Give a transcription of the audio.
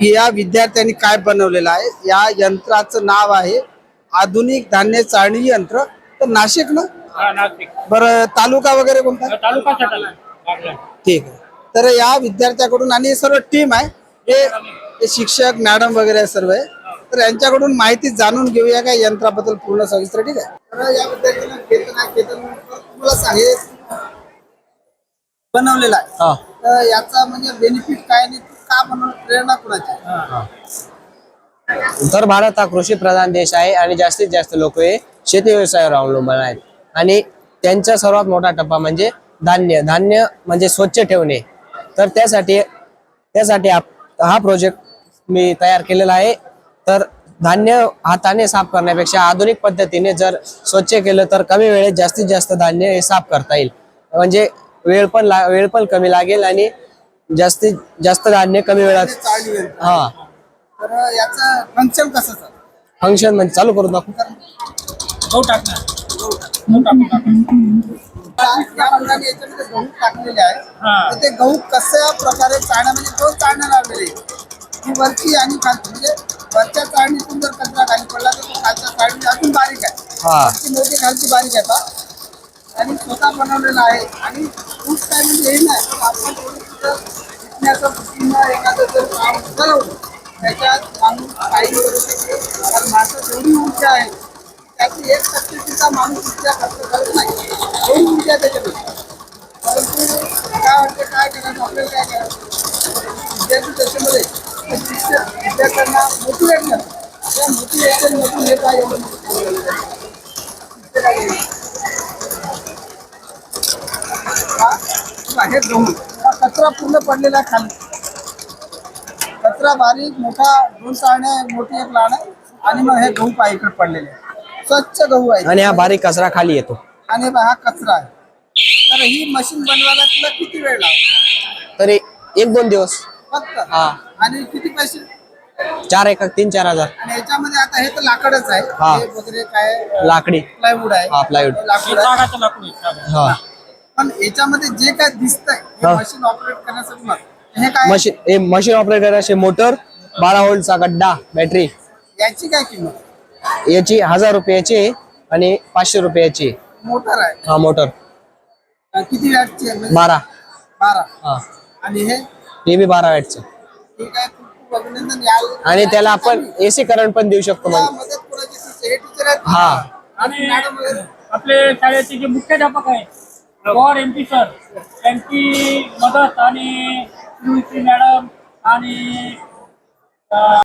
या विद्यार्थ्यांनी काय बनवलेलं आहे? या यंत्राचं नाव आहे आधुनिक धान्य चाळणी यंत्र. तर नाशिक ना? हा नाशिक. बरं तालुका वगैरे कोणता? तालुका ठीक आहे. तर या विद्यार्थ्याकडून आणि सर्व टीम आहे. हे शिक्षक मॅडम वगैरे सर्व आहे तर यांच्याकडून माहिती जाणून घेऊया का यंत्राबद्दल पूर्ण सविस्तर ठीक आहे? तर या विद्यार्थ्यांना केतन आहे केतन तुम्हाला सांगे बनवलेला आहे. हा. तर याचा म्हणजे बेनिफिट काय आणि का बनवलं प्रेरणा कुणाची? उत्तर भारत हा कृषी प्रधान देश आहे आणि जास्तीत जास्त लोक हे शेती व्यवसायावर अवलंबून आहेत. आणि त्यांचा सर्वात मोठा टप्पा म्हणजे धान्य. धान्य म्हणजे स्वच्छ ठेवणे. तर त्यासाठी त्यासाठी आप- हा प्रोजेक्ट मी तयार केलेला आहे. तर धान्य हाताने साफ करण्यापेक्षा आधुनिक पद्धतीने जर स्वच्छ केलं तर कमी वेळेत जास्तीत जास्त धान्य हे साफ करता येईल. म्हणजे वेळ पण ला वेळ पण कमी लागेल आणि जास्तीत जास्त धान्य कमी वेळात. हा. तर याचं फंक्शन कसं चालतं फंक्शन म्हणजे चालू करू दाखवू. गहू टाकणार. गहू टाकू टाकू या मुलाने याच्यामध्ये गहू टाकलेले आहे हा. तर ते गहू कशा प्रकारे चाळण्या म्हणजे दोन चाळण्या लावलेले ही वरची आणि खालची. म्हणजे वरच्या चाळणीतून जर कचरा खाली पडला तर तो खालच्या चाळणी अजून बारीक आहे. हा. वरची मोठी खालची बारीक आहे आता. त्यांनी स्वतः बनवलेला आहे. आणि खूप काय म्हणजे हे नाही पण आपण थोडी तिथं शिकण्याचं एखादं जर काम ठरवलं त्याच्यात माणूस काही करू शकतो म्हणजे कारण माणसं जेवढी ऊर्जा आहे त्याची एक टक्के सुद्धा माणूस ऊर्जा खर्च करत नाही. एवढी ऊर्जा त्याच्यामध्ये. परंतु काय वाटतं काय करायचं आपल्याला काय करायचं? विद्यार्थी त्याच्यामध्ये ते शिक्षक विद्यार्थ्यांना मोटिवेट करतात त्या मोठी मधून हे काय एवढं म्हणजे मोठं केलेलं आहे. शिक्षकाने हा हे गहू हा कचरा पूर्ण पडलेला आहे खाली. कचरा बारीक मोठा दोन चाळण्या आहे, मोठी एक आहे आणि मग हे गहू पाय इकडे पडलेले. आहे. स्वच्छ गहू आहे. आणि हा बारीक कचरा खाली येतो. आणि बा हा कचरा आहे. तर ही मशीन बनवायला तुला किती वेळ लागतो? तरी एक दोन दिवस. फक्त? हा. आणि किती पैसे? चार एक तीन चार हजार. आणि याच्यामध्ये आता हे तर लाकडच आहे. हा. हे वगैरे काय? लाकडी. प्लायवूड आहे. हा, plywood. लाकूड आहे. आहे. हा. पण याच्यामध्ये जे काय दिसतंय हे. मशीन ऑपरेट करण्यासाठी हे काय मशीन हे असे मोटर बारा व्होल्टचा गड्डा बॅटरी याची काय किंमत? याची हजार रुपयाची आहे आणि पाचशे रुपयाची. आहे. मोटर आहे. हा मोटर. अं, किती वॅटची आहे? म्हणजे बारा. बारा. हा. आणि हे? हे बी बारा वॅटचं. हे काय खूप खूप अभिनंदन. याल आणि त्याला आपण एसी करंट पण देऊ शकतो म्हणजे मदत कोणाची हे टीचर आहेत. हा. आणि मॅडम वगैरे आपले शाळेचे जे मुख्याध्यापक आहे पवार एम पी सर त्यांची मदत आणि मॅडम आणि